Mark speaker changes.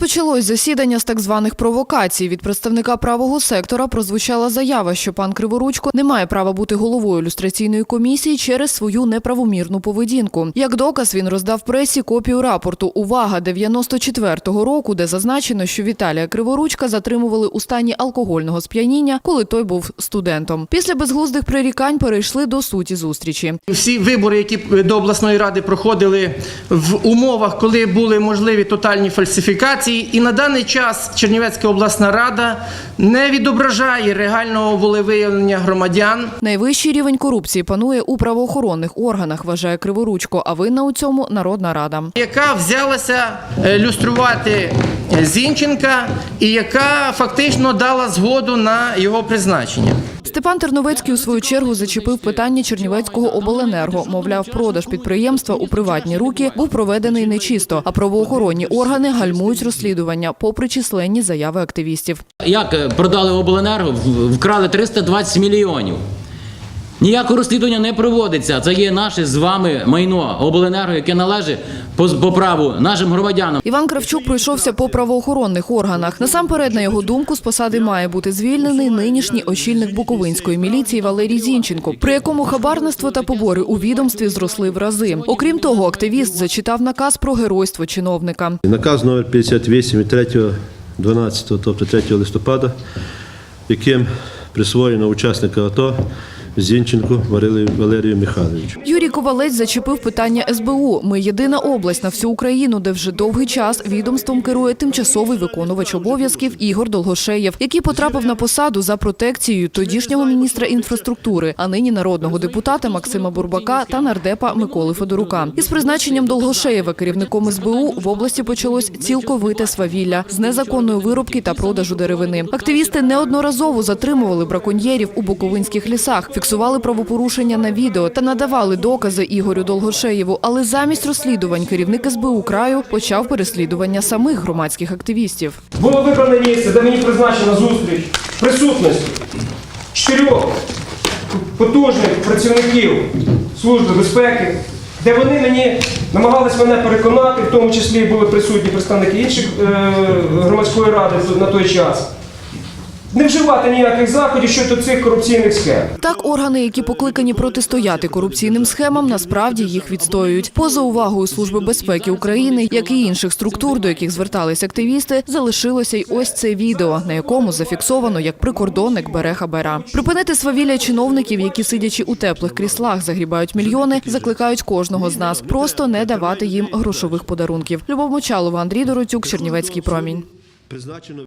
Speaker 1: Розпочалось засідання з так званих провокацій. Від представника правого сектора прозвучала заява, що пан Криворучко не має права бути головою люстраційної комісії через свою неправомірну поведінку. Як доказ він роздав пресі копію рапорту Увага 94-го року, де зазначено, що Віталія Криворучка затримували у стані алкогольного сп'яніння, коли той був студентом. Після безглуздих прирікань перейшли до суті зустрічі.
Speaker 2: Всі вибори, які до обласної ради проходили в умовах, коли були можливі тотальні фальсифікації, і на даний час Чернівецька обласна рада не відображає реального волевиявлення громадян.
Speaker 1: Найвищий рівень корупції панує у правоохоронних органах, вважає Криворучко, а винна у цьому Народна Рада.
Speaker 2: яка взялася е, люструвати е, Зінченка і яка фактично дала згоду на його призначення.
Speaker 1: Степан Терновецький у свою чергу зачепив питання Чернівецького обленерго. Мовляв, продаж підприємства у приватні руки був проведений нечисто, а правоохоронні органи гальмують розслідування, попри численні заяви активістів.
Speaker 3: Як е, продали обленерго, вкрали 320 мільйонів. Ніякого розслідування не проводиться. Це є наше з вами майно обленерго, яке належить по, по праву нашим громадянам.
Speaker 1: Іван Кравчук пройшовся по правоохоронних органах. Насамперед, на його думку, з посади має бути звільнений нинішній очільник Буковинської міліції Валерій Зінченко, при якому хабарництво та побори у відомстві зросли в рази. Окрім того, активіст зачитав наказ про геройство чиновника.
Speaker 4: Наказ номер 58 від 3.12, тобто 3 листопада, яким присвоєно учасника АТО Валерію, Валерію Михайловичу.
Speaker 1: Юрій Ковалець зачепив питання СБУ. Ми єдина область на всю Україну, де вже довгий час відомством керує тимчасовий виконувач обов'язків Ігор Долгошеєв, який потрапив на посаду за протекцією тодішнього міністра інфраструктури, а нині народного депутата Максима Бурбака та нардепа Миколи Федорука. Із призначенням Долгошеєва керівником СБУ в області почалось цілковите свавілля з незаконної вирубки та продажу деревини. Активісти неодноразово затримували браконьєрів у буковинських лісах, фіксували правопорушення на відео та надавали докази Ігорю Долгошеєву. Але замість розслідувань керівник СБУ краю почав переслідування самих громадських активістів.
Speaker 5: Було вибране місце, де мені призначена зустріч присутності чотирьох потужних працівників Служби безпеки, де вони мені намагались мене переконати, в тому числі були присутні представники інших е, громадської ради на той час. Не вживати ніяких заходів щодо цих корупційних схем.
Speaker 1: Так, органи, які покликані протистояти корупційним схемам, насправді їх відстоюють. Поза увагою Служби безпеки України, як і інших структур, до яких звертались активісти, залишилося й ось це відео, на якому зафіксовано, як прикордонник бере хабара. Припинити свавілля чиновників, які сидячи у теплих кріслах, загрібають мільйони, закликають кожного з нас просто не давати їм грошових подарунків. Любов Мочалова, Андрій Доротюк, Чернівецький промінь.
Speaker 4: Призначено